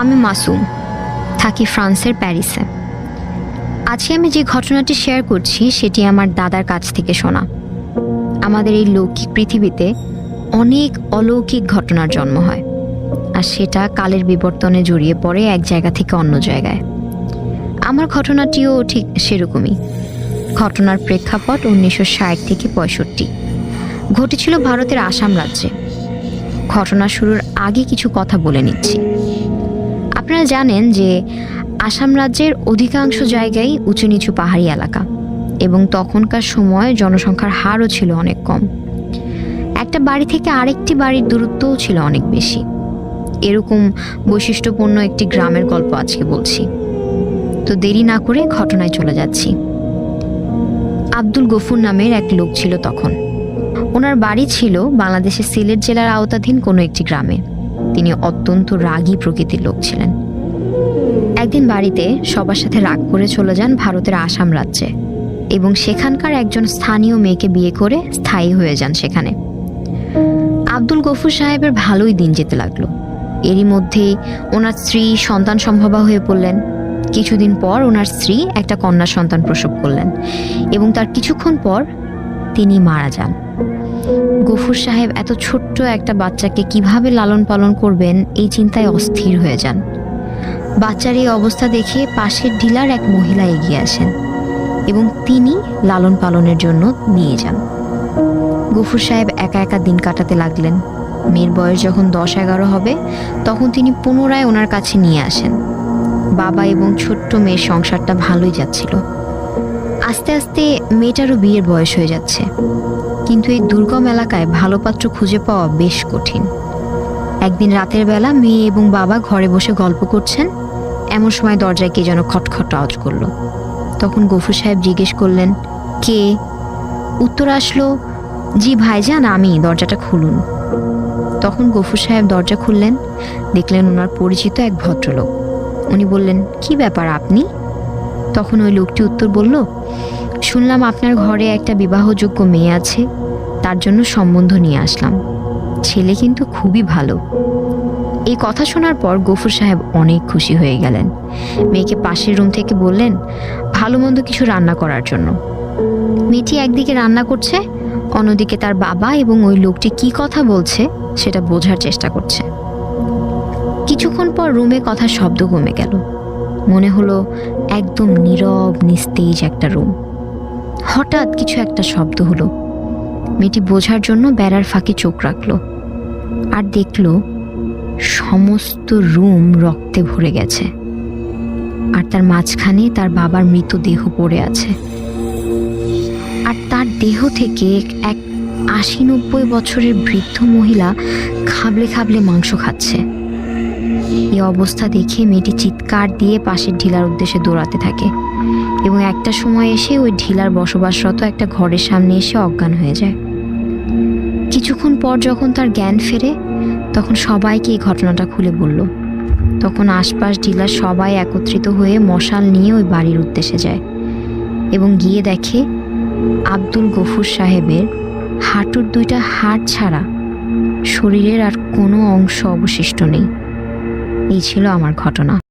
আমি মাসুম, থাকি ফ্রান্সের প্যারিসে। আজকে আমি যে ঘটনাটি শেয়ার করছি, সেটি আমার দাদার কাছ থেকে শোনা। আমাদের এই লৌকিক পৃথিবীতে অনেক অলৌকিক ঘটনার জন্ম হয়, আর সেটা কালের বিবর্তনে জড়িয়ে পড়ে এক জায়গা থেকে অন্য জায়গায়। আমার ঘটনাটিও ঠিক সেরকমই। ঘটনার প্রেক্ষাপট উনিশশো ষাট থেকে পঁয়ষট্টি। ঘটেছিল ভারতের আসাম রাজ্যে। ঘটনা শুরুর আগে কিছু কথা বলে নিচ্ছি। আপনারা জানেন যে আসাম রাজ্যের অধিকাংশ জায়গায় উঁচু নিচু পাহাড়ি এলাকা এবং তখনকার সময় জনসংখ্যার হারও ছিল অনেক কম। একটা বাড়ি থেকে আরেকটি বাড়ির দূরত্বও ছিল অনেক বেশি। এরকম বৈশিষ্ট্যপূর্ণ একটি গ্রামের গল্প আজকে বলছি। তো দেরি না করে ঘটনায় চলে যাচ্ছি। আব্দুল গফুর নামের এক লোক ছিল তখন। ওনার বাড়ি ছিল বাংলাদেশের সিলেট জেলার আওতাধীন কোনো একটি গ্রামে। তিনি অত্যন্ত রাগী প্রকৃতির লোক ছিলেন। একদিন বাড়িতে সবার সাথে রাগ করে চলে যান ভারতের আসাম রাজ্যে এবং সেখানকার একজন স্থানীয় মেয়েকে বিয়ে করে স্থায়ী হয়ে যান সেখানে। আব্দুল গফুর সাহেবের ভালোই দিন যেতে লাগল। এরই মধ্যেই ওনার স্ত্রী সন্তান সম্ভবা হয়ে পড়লেন। কিছুদিন পর ওনার স্ত্রী একটা কন্যা সন্তান প্রসব করলেন এবং তার কিছুক্ষণ পর তিনি মারা যান। গফুর সাহেব এত ছোট্ট একটা বাচ্চাকে কীভাবে লালন পালন করবেন এই চিন্তায় অস্থির হয়ে যান। বাচ্চার এই অবস্থা দেখে পাশের ডিলার এক মহিলা এগিয়ে আসেন এবং তিনি লালন পালনের জন্য নিয়ে যান। গফুর সাহেব একা একা দিন কাটাতে লাগলেন। মেয়ের বয়স যখন দশ এগারো হবে, তখন তিনি পুনরায় ওনার কাছে নিয়ে আসেন। বাবা এবং ছোট্ট মেয়ের সংসারটা ভালোই যাচ্ছিল। আস্তে আস্তে মেয়েটারও বিয়ের বয়স হয়ে যাচ্ছে। কিন্তু এই দুর্গম এলাকায় ভালো পাত্র খুঁজে পাওয়া বেশ কঠিন। একদিন রাতের বেলা মেয়ে এবং বাবা ঘরে বসে গল্প করছেন। এমন সময় দরজায় কে যেন খটখট আওয়াজ করল। তখন গফুর সাহেব জিজ্ঞেস করলেন, কে? উত্তর আসলো, জি ভাইজান, আমি। দরজাটা খুলুন। তখন গফুর সাহেব দরজা খুললেন, দেখলেন ওনার পরিচিত এক ভদ্রলোক। উনি বললেন, কি ব্যাপার আপনি? তখন ওই লোকটি উত্তর বলল, শুনলাম আপনার ঘরে একটা বিবাহযোগ্য মেয়ে আছে। তার জন্য সম্বন্ধ নিয়ে আসলাম। ছেলে কিন্তু খুবই ভালো। এই কথা শোনার পর গফুর সাহেব অনেক খুশি হয়ে গেলেন। মেয়েকে পাশের রুম থেকে বললেন, ভালো মন্দ কিছু রান্না করার জন্য। মেয়েটি একদিকে রান্না করছে, অন্যদিকে তার বাবা এবং ওই লোকটি কি কথা বলছে সেটা বোঝার চেষ্টা করছে। কিছুক্ষণ পর রুমে কথার শব্দ কমে গেল। মনে হলো একদম নীরব, নিস্তেজ একটা রুম। হঠাৎ কিছু একটা শব্দ হলো। মেয়েটি বোঝার জন্য বেড়ার ফাঁকে চোখ রাখল। আর দেখল সমস্ত রুম রক্তে ভরে গেছে। আর তার মাঝখানে তার বাবার মৃতদেহ পড়ে আছে। আর তার দেহ থেকে এক আশি নব্বই বছরের বৃদ্ধ মহিলা খাবলে খাবলে মাংস খাচ্ছে। এই অবস্থা দেখে মেয়েটি চিৎকার দিয়ে পাশের ঢিলার উদ্দেশ্যে দৌড়াতে থাকে এবং একটা সময় এসে ওই ঢিলার বসবাসরত একটা ঘরের সামনে এসে অজ্ঞান হয়ে যায়। কিছুক্ষণ পর যখন তার জ্ঞান ফেরে, তখন সবাইকে এই ঘটনাটা খুলে বলল। তখন আশপাশ ঢিলার সবাই একত্রিত হয়ে মশাল নিয়ে ওই বাড়ির উদ্দেশ্যে যায় এবং গিয়ে দেখে আব্দুল গফুর সাহেবের হাঁটুর দুইটা হাড় ছাড়া শরীরের আর কোনো অংশ অবশিষ্ট নেই। এই ছিল আমার ঘটনা।